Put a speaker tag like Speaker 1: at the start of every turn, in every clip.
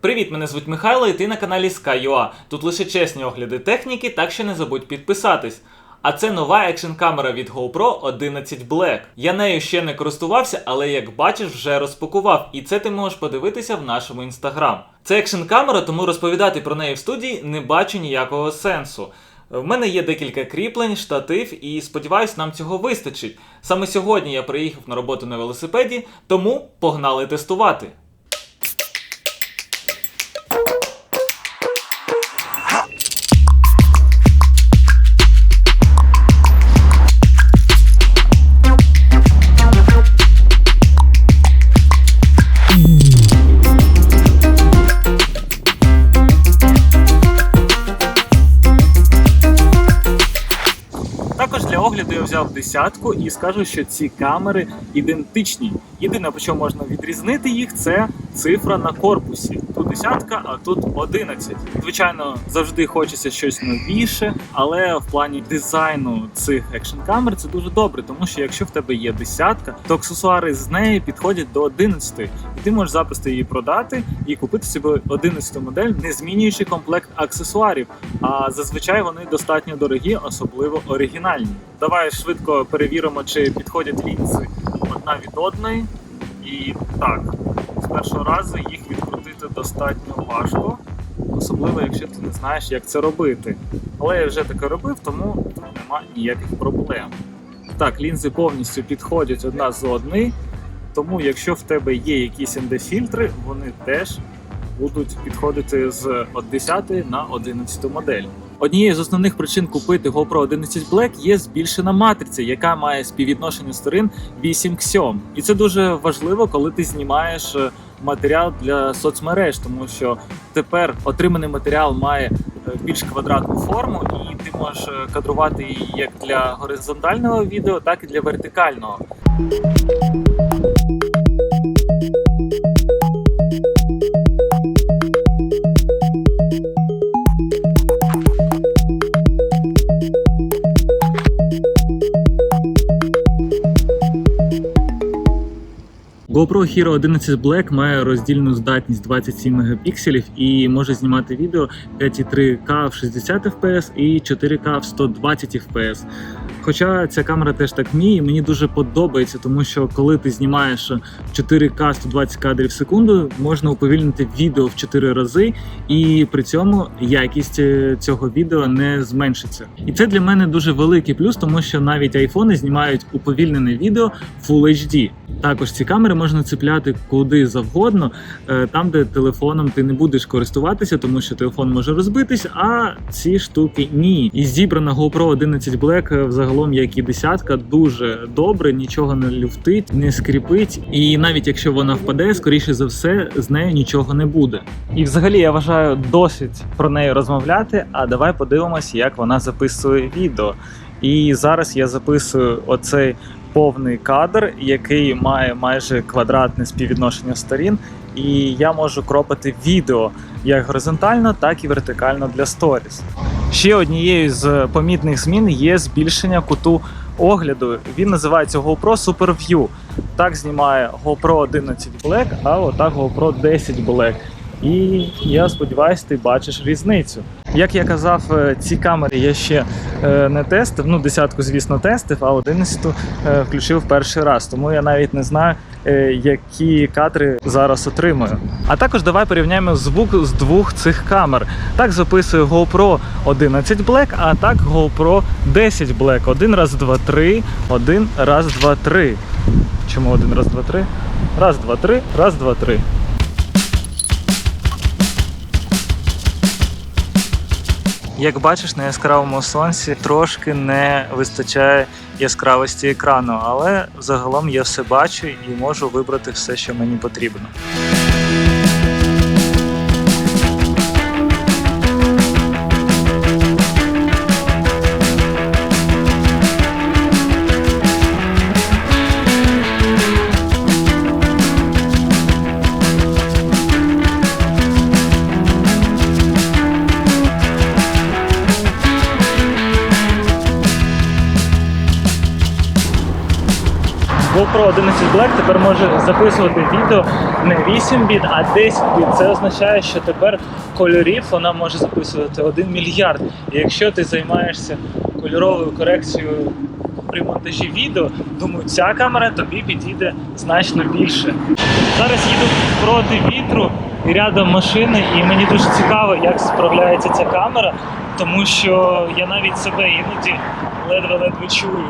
Speaker 1: Привіт, мене звуть Михайло, і ти на каналі Sky.ua. Тут лише чесні огляди техніки, так що не забудь підписатись. А це нова екшн камера від GoPro 11 Black. Я нею ще не користувався, але як бачиш, вже розпакував, і це ти можеш подивитися в нашому інстаграм. Це екшн камера, тому розповідати про неї в студії не бачу ніякого сенсу. В мене є декілька кріплень, штатив, і сподіваюсь, нам цього вистачить. Саме сьогодні я приїхав на роботу на велосипеді, тому погнали тестувати. Взяв десятку і скажу, що ці камери ідентичні. Єдине, по чому можна відрізнити їх, це цифра на корпусі. Десятка, а тут 11. Звичайно, завжди хочеться щось новіше, але в плані дизайну цих екшн камер це дуже добре, тому що якщо в тебе є десятка, то аксесуари з неї підходять до 11. І ти можеш запросто її продати і купити собі 11 модель, не змінюючи комплект аксесуарів. А зазвичай вони достатньо дорогі, особливо оригінальні. Давай швидко перевіримо, чи підходять лінзи одна від одної. І так, з першого разу їх відкрутити достатньо важко, особливо якщо ти не знаєш, як це робити. Але я вже таке робив, тому тут нема ніяких проблем. Так, лінзи повністю підходять одна з одної, тому якщо в тебе є якісь ND-фільтри, вони теж будуть підходити з 10 на 11 модель. Однією з основних причин купити GoPro 11 Black є збільшена матриця, яка має співвідношення сторін 8 к 7. І це дуже важливо, коли ти знімаєш е, матеріал для соцмереж, тому що тепер отриманий матеріал має е, більш квадратну форму, і ти можеш е, кадрувати її як для горизонтального відео, так і для вертикального. GoPro Hero 11 Black має роздільну здатність 27 мегапікселів і може знімати відео 5,3К в 60 FPS і 4К в 120 FPS. Хоча ця камера теж так і мені дуже подобається, тому що коли ти знімаєш 4К 120 кадрів в секунду, можна уповільнити відео в 4 рази, і при цьому якість е, цього відео не зменшиться. І це для мене дуже великий плюс, тому що навіть айфони знімають уповільнене відео Full HD. Також ці камери можна цепляти куди завгодно, е, там, де телефоном ти не будеш користуватися, тому що телефон може розбитись, а ці штуки ні. І зібрана GoPro 11 Black е, взагалом, як і десятка, дуже добре, нічого не люфтить, не скріпить. І навіть якщо вона впаде, скоріше за все, з нею нічого не буде. І взагалі я вважаю досить про неї розмовляти. А давай подивимось, як вона записує відео. І зараз я записую оцей повний кадр, який має майже квадратне співвідношення сторін, і я можу кропати відео як горизонтально, так і вертикально для сторіс. Ще однією з помітних змін є збільшення куту огляду. Він називається GoPro Super View. Так знімає GoPro 11 Black, а отак GoPro 10 Black. І я сподіваюся, ти бачиш різницю. Як я казав, е, ці камери я ще е, не тестив. Ну, десятку, звісно, тестив, а 11 е, включив перший раз. Тому я навіть не знаю, які кадри зараз отримую. А також давай порівняємо звук з двох цих камер. Так записує GoPro 11 Black, а так GoPro 10 Black. Один раз, два, три, один раз, два, три. Чому один раз, два, три? Раз, два, три, раз, два, три. Як бачиш, на яскравому сонці трошки не вистачає яскравості екрану, але загалом я все бачу і можу вибрати все, що мені потрібно. GoPro 11 Black тепер може записувати відео не 8 біт, а 10 біт. Це означає, що тепер кольорів вона може записувати 1 мільярд. І якщо ти займаєшся кольоровою корекцією при монтажі відео, думаю, ця камера тобі підійде значно більше. Зараз їду проти вітру і рядом машини, і мені дуже цікаво, як справляється ця камера, тому що я навіть себе іноді ледве-ледве чую.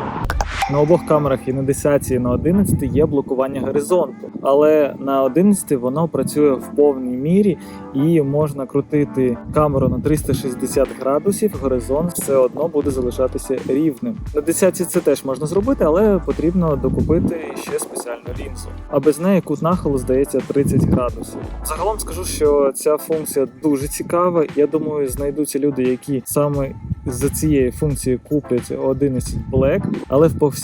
Speaker 1: На обох камерах і на 10 і на 11 є блокування горизонту, але на 11 воно працює в повній мірі і можна крутити камеру на 360 градусів. Горизонт все одно буде залишатися рівним. На 10 це теж можна зробити, але потрібно докупити ще спеціальну лінзу. А без неї кут нахилу здається 30 градусів. Загалом скажу, що ця функція дуже цікава. Я думаю, знайдуться люди, які саме за цієї функції куплять 11 Black, але в повсякденному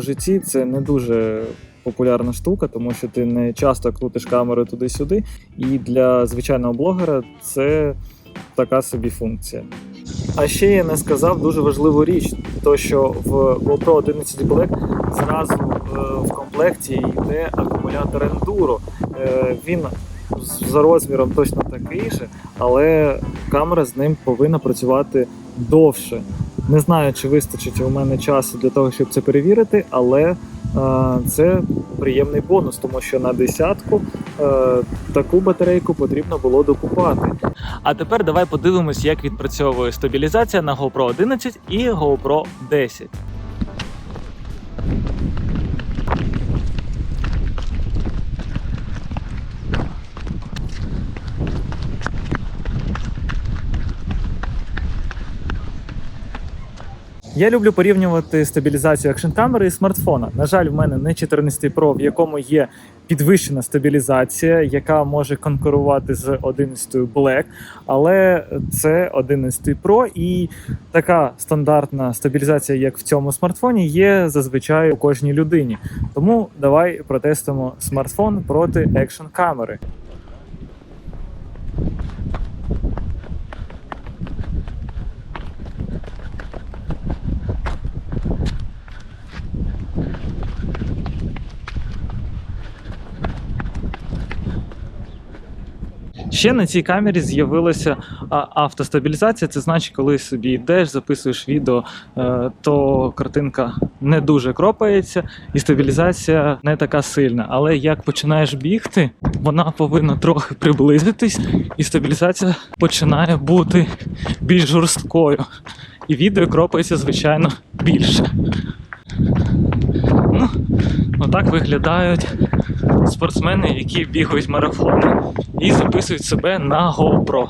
Speaker 1: житті це не дуже популярна штука, тому що ти не часто крутиш камеру туди-сюди, і для звичайного блогера це така собі функція. А ще я не сказав дуже важливу річ: то що в GoPro 11 Black зразу е, в комплекті йде акумулятор Enduro. Е, він за розміром точно такий же, але камера з ним повинна працювати довше. Не знаю, чи вистачить у мене часу для того, щоб це перевірити, але е, це приємний бонус, тому що на десятку е, таку батарейку потрібно було докупати. А тепер давай подивимось, як відпрацьовує стабілізація на GoPro 11 і GoPro 10. Я люблю порівнювати стабілізацію екшн камери і смартфона. На жаль, в мене не 14 Pro, в якому є підвищена стабілізація, яка може конкурувати з 11 Black, але це 11 Pro і така стандартна стабілізація, як в цьому смартфоні, є зазвичай у кожній людині. Тому давай протестимо смартфон проти екшн камери. Ще на цій камері з'явилася автостабілізація. Це значить, коли собі йдеш, записуєш відео, е, то картинка не дуже кропається, і стабілізація не така сильна. Але як починаєш бігти, вона повинна трохи приблизитись, і стабілізація починає бути більш жорсткою. І відео кропається, звичайно, більше. Отак виглядають спортсмени, які бігають марафони і записують себе на GoPro.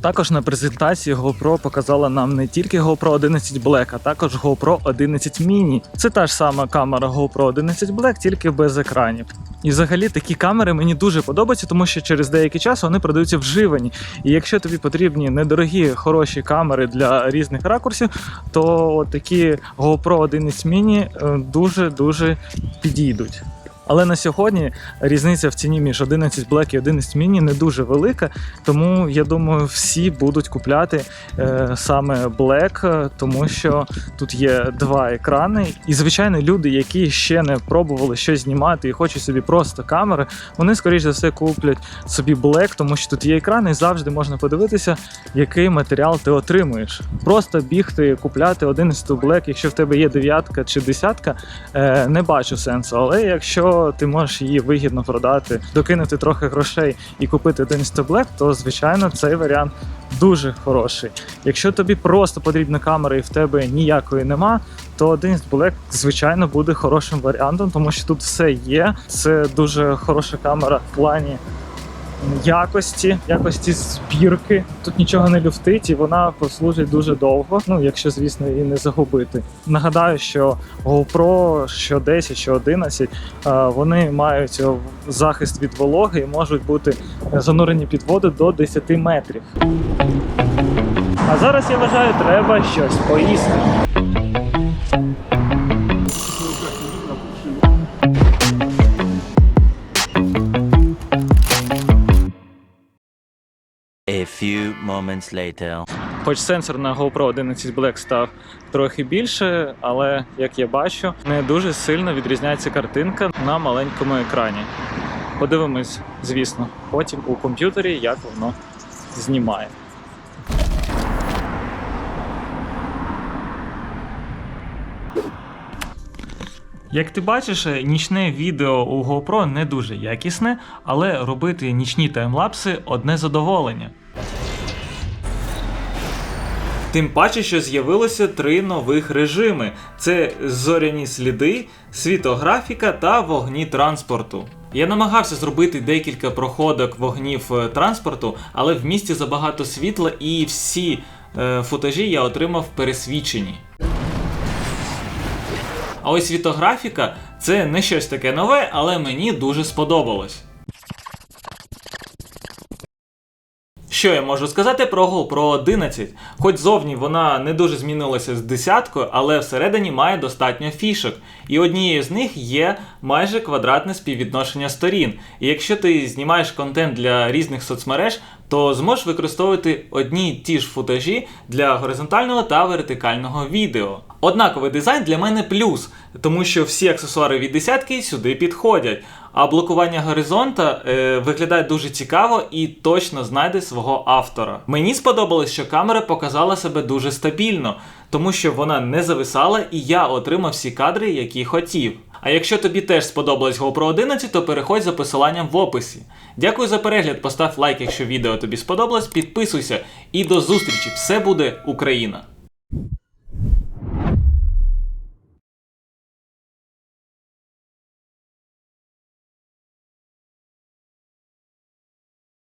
Speaker 1: Також на презентації GoPro показала нам не тільки GoPro 11 Black, а також GoPro 11 Mini. Це та ж сама камера GoPro 11 Black, тільки без екранів. І взагалі такі камери мені дуже подобаються, тому що через деякий час вони продаються вживані. І якщо тобі потрібні недорогі хороші камери для різних ракурсів, то такі GoPro 11 Mini дуже дуже підійдуть. Але на сьогодні різниця в ціні між 11 Black і 11 Mini не дуже велика, тому я думаю, всі будуть купляти е, саме Black, е, тому що тут є два екрани. І звичайно, люди, які ще не пробували щось знімати і хочуть собі просто камери, вони скоріш за все куплять собі Black, тому що тут є екрани, і завжди можна подивитися, який матеріал ти отримуєш. Просто бігти, купляти 11 Black, якщо в тебе є дев'ятка чи десятка, е, не бачу сенсу. Але якщо ти можеш її вигідно продати, докинути трохи грошей і купити один стеблек, то звичайно цей варіант дуже хороший. Якщо тобі просто потрібна камера і в тебе ніякої нема, то 11 Black, звичайно, буде хорошим варіантом, тому що тут все є. Це дуже хороша камера в плані якості, якості збірки. Тут нічого не люфтить, і вона послужить дуже довго. Ну, якщо, звісно, її не загубити. Нагадаю, що GoPro, що 10, що 11, е, вони мають захист від вологи і можуть бути занурені під воду до 10 метрів. А зараз я вважаю, треба щось поїсти.
Speaker 2: Few moments later.
Speaker 1: Хоч сенсор на GoPro 11 Black став трохи більше, але як я бачу, не дуже сильно відрізняється картинка на маленькому екрані. Подивимось, звісно, потім у комп'ютері, як воно знімає. Як ти бачиш, нічне відео у GoPro не дуже якісне, але робити нічні таймлапси одне задоволення. Тим паче, що з'явилося три нових режими: це зоряні сліди, світографіка та вогні транспорту. Я намагався зробити декілька проходок вогнів е, транспорту, але в місті забагато світла і всі е, футажі я отримав пересвічені. А ось світографіка це не щось таке нове, але мені дуже сподобалось. Що я можу сказати про GoPro 11? Хоч зовні вона не дуже змінилася з десяткою, але всередині має достатньо фішок. І однією з них є майже квадратне співвідношення сторін. І якщо ти знімаєш контент для різних соцмереж, то зможеш використовувати одні й ті ж футажі для горизонтального та вертикального відео. Однаковий дизайн для мене плюс, тому що всі аксесуари від десятки сюди підходять. А блокування горизонта е, виглядає дуже цікаво і точно знайде свого автора. Мені сподобалось, що камера показала себе дуже стабільно, тому що вона не зависала і я отримав всі кадри, які хотів. А якщо тобі теж сподобалось GoPro 11, то переходь за посиланням в описі. Дякую за перегляд, постав лайк, якщо відео тобі сподобалось, підписуйся і до зустрічі! Все буде Україна!